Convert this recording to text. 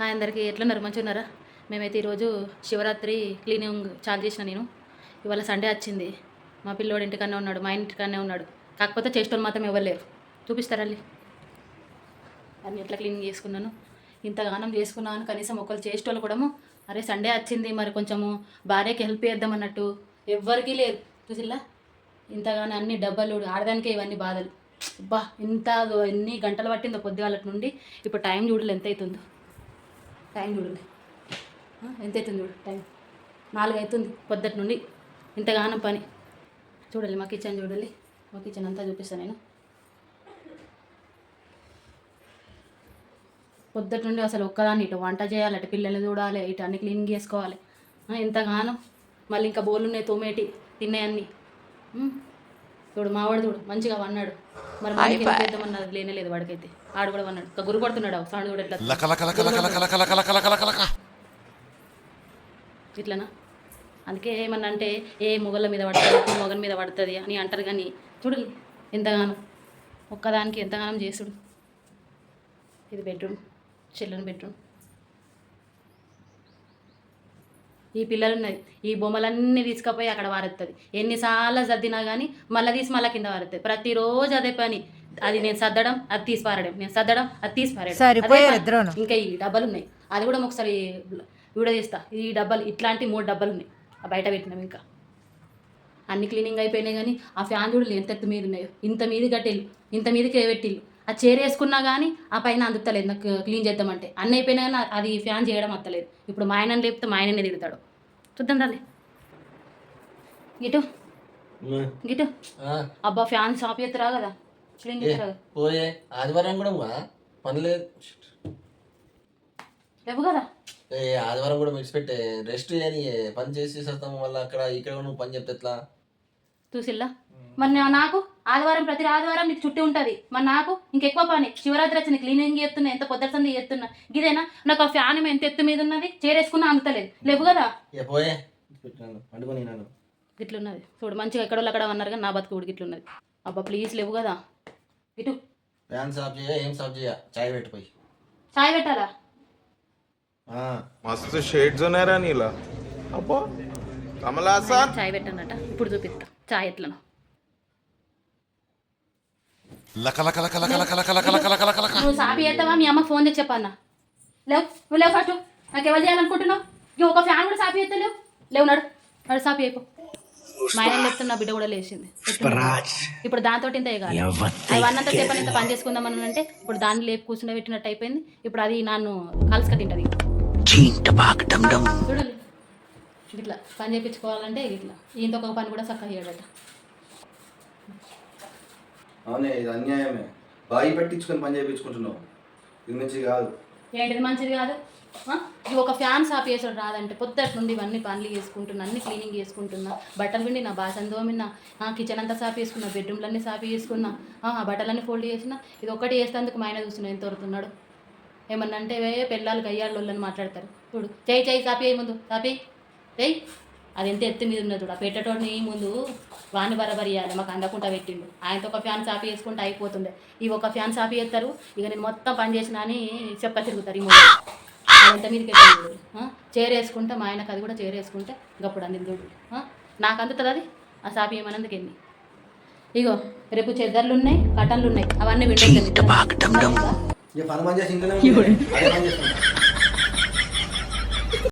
Hi అందరికీ ఎట్లున్నారు మంచిగా ఉన్నారా? మేమైతే ఈరోజు శివరాత్రి క్లీనింగ్ చాలు చేసిన నేను. ఇవాళ సండే వచ్చింది. మా పిల్లోడు ఇంటికన్నా ఉన్నాడు మా ఇంటికన్నా ఉన్నాడు. కాకపోతే చేసేటోళ్ళు మాత్రం ఇవ్వలేరు చూపిస్తారా అల్లి అన్ని ఎట్లా క్లీనింగ్ చేసుకున్నాను? ఇంతగానం చేసుకున్నాను. కనీసం ఒకళ్ళు చేసేటోళ్ళు కూడా అరే సండే వచ్చింది మరి కొంచెము భార్యకి హెల్ప్ చేద్దాం అన్నట్టు ఎవ్వరికీ లేదు చూసిల్లా? ఇంతగానో అన్ని డబ్బాలు ఆడదానికే ఇవన్నీ బాధలు. అబ్బా ఇంత ఎన్ని గంటలు పట్టిందో పొద్దుగాలటి నుండి. ఇప్పుడు టైం చూడలే ఎంత అవుతుందో. టైం చూడండి ఎంత అవుతుంది చూడు టైం? నాలుగు అవుతుంది పొద్దుటి నుండి. ఇంతగానం పని. చూడాలి మా కిచెన్ చూడాలి. మా కిచెన్ అంతా చూపిస్తాను నేను. పొద్దుటి నుండి అసలు ఒక్కదాన్ని ఇటు వంట చేయాలి అటు పిల్లల్ని చూడాలి ఇటు అన్ని క్లీన్ చేసుకోవాలి. ఎంతగానో. మళ్ళీ ఇంకా బోళ్ళు ఉన్నాయి తోమేటి తిన్నాయన్నీ చూడు మావాడు చూడు మంచిగా వన్నాడు. మరి మనకి ఎంత చేద్దామన్నది లేనే లేదు వాడికైతే ఆడు కూడా గురు పడుతున్నాడు సౌండ్ కూడా ఎట్లా లక లక లక లక లక లక లక లక లక లక లక ఇట్లనా అందుకే ఏమన్నా అంటే ఏ మొగల మీద పడుతుంది మొగల మీద పడుతుంది అని అంటారు కానీ చూడు ఎంతగానో ఒక్కదానికి ఎంతగానం చేసుడు ఇది బెడ్రూమ్ చిల్లని బెడ్రూమ్ ఈ పిల్లలు ఉన్నది ఈ బొమ్మలన్నీ తీసుకుపోయి అక్కడ వారెత్తుంది. ఎన్నిసార్లు సర్దినా కానీ మళ్ళీ తీసి మళ్ళీ కింద వారెత్తుంది. ప్రతిరోజు అదే పని. అది నేను సర్దడం అది తీసి పారడం. నేను సర్దడం అది తీసి పారడం. ఇంకా ఈ డబ్బాలు ఉన్నాయి అది కూడా ఒకసారి వీడియో తీస్తా. ఈ డబ్బాలు ఇట్లాంటి మూడు డబ్బాలు ఉన్నాయి బయట పెట్టినాం ఇంకా. అన్ని క్లీనింగ్ అయిపోయినాయి కానీ ఆ ఫ్యాన్ చూడలేదు ఎంత ఎత్తు మీద ఉన్నాయో. ఇంత మీది కట్టేళ్ళు. ఇంత మీదకి పెట్టిల్లు ఆ చీర వేసుకున్నా కానీ ఆ పైన అందుతలేదు. నాకు క్లీన్ చేద్దామంటే. అన్నీ అయిపోయినా కానీ అది ఫ్యాన్ చేయడం అత్తలేదు. ఇప్పుడు మా ఆయనని లేపితే మా ఆయననే తిడతాడు. చూద్దాం రాలే గిటు గిటు అబ్బా ఫ్యాన్ షాప్ ఎత్తురా కదా? క్లీన్ చేస్తారా పోయే. ఆదివారం కూడా పని లేవు కదా? ఏ ఆదివారం కూడా మిక్స్ పెట్టే. రెస్ట్ చేయని పని చేసి వస్తాము మళ్ళీ అక్కడ ఇక్కడ కూడా నువ్వు పని చెప్తే ఎట్లా? చూసిల్లా? మరి నాకు? ఆదివారం ప్రతి ఆదివారం నీకు చుట్టూ ఉంటుంది. మరి నాకు ఇంకెక్కువ పని. శివరాత్రి వచ్చి క్లీనింగ్ చేస్తున్నా ఎంత పొద్దుసంది చేస్తున్నా. ఇదేనా నాకు ఆ ఫ్యాన్ ఎంత ఎత్తు మీద ఉన్నది? చేరేసుకున్నా అందుతలేదు లేవు కదా? గిట్లున్నది. చూడు మంచిగా ఎక్కడో అక్కడ అన్నారు కానీ నా బతుకు కూడా గిట్లున్నది. అబ్బా ప్లీజ్ లేవు కదా? ఇటు. ఫ్యాన్ సాఫ్ చేయ ఏం సాఫ్ చేయ? చాయ్ పెట్టిపోయి చాయ్ పెట్టాలా? మస్తు షేడ్స్ ఉన్నారా నీలా. చాయ్ పెట్టానట. ఇప్పుడు చూపిస్తా. చాయ్ ఎట్లనో. లక లక లక లక లక లక లక లక లక లక లక నువ్వు సాపి చేస్తావా మీ అమ్మకి ఫోన్ చేసి చెప్పన్నా లేవు నువ్వు లేవు ఫస్ట్ నాకు ఎవరు చేయాలనుకుంటున్నావు ఇక ఒక ఫ్యాన్ కూడా సాపి చేస్తలేవు లేవు నడు నడు సాపి అయిపో మా ఆయన చెప్తున్నా బిడ్డ కూడా లేచింది ఇప్పుడు దాంతో ఇంత వేయాలి అవి అన్నంత సేపు ఇంత పని చేసుకుందామని అంటే ఇప్పుడు దాన్ని లేపు కూర్చుని పెట్టినట్టు అయిపోయింది ఇప్పుడు అది నన్ను కలుసుక తింటది చూడాలి ఇట్లా పని చేయించుకోవాలంటే ఇట్లా ఈయనతో ఒక పని కూడా చక్కగా చేయడట అవునే ఇది అన్యాయమే. బాయి పట్టించుకొని పని చేయించుకుంటున్నావు ఇది మంచిది కాదు. ఏంటిది మంచిది కాదు? ఇది ఒక ఫ్యాన్ షాప్ చేసుడు రాదంటే పొద్దుటి నుండి ఇవన్నీ పనులు చేసుకుంటున్నా అన్ని క్లీనింగ్ చేసుకుంటున్నా. బట్టలు పిండి నా బాసన్ దోమిన్నా ఆ కిచెన్ అంతా సాఫ్ చేసుకున్నా బెడ్రూమ్లన్నీ సాఫ్ చేసుకున్నా ఆ బట్టలన్నీ ఫోల్డ్ చేసిన ఇది ఒకటి చేస్తేందుకు మా ఆయన చూస్తున్నా ఎంత తోరుతున్నాడు ఏమన్నా అంటే పెళ్ళాలు కయ్యాళ్ళు అని మాట్లాడతారు. చూడు చేయి చేయి సాపి ముందు సాపి. చేయి అది ఎంత ఎత్తు మీద ఉన్నది చూడు. పెట్టేటోడిని ముందు వాణి బరబరి ఇవ్వాలి మాకు అందకుండా పెట్టిండు. ఆయనతో ఒక ఫ్యాన్ సాపి వేసుకుంటే అయిపోతుండే. ఈ ఒక ఫ్యాన్ సాపి చేస్తారు ఇక నేను మొత్తం పని చేసిన అని చెప్ప తిరుగుతారు ఈ మూడు. ఎంత మీదకి చీర వేసుకుంటే మా ఆయనకు అది కూడా చీర వేసుకుంటే గప్పుడు అంది చూడు. ఆ? నాకు అందుతుంది అది? ఆ సాపి ఏమన్నందుకు ఎన్ని ఇగో రేపు చెద్దర్లు ఉన్నాయి కటన్లు ఉన్నాయి అవన్నీ విండో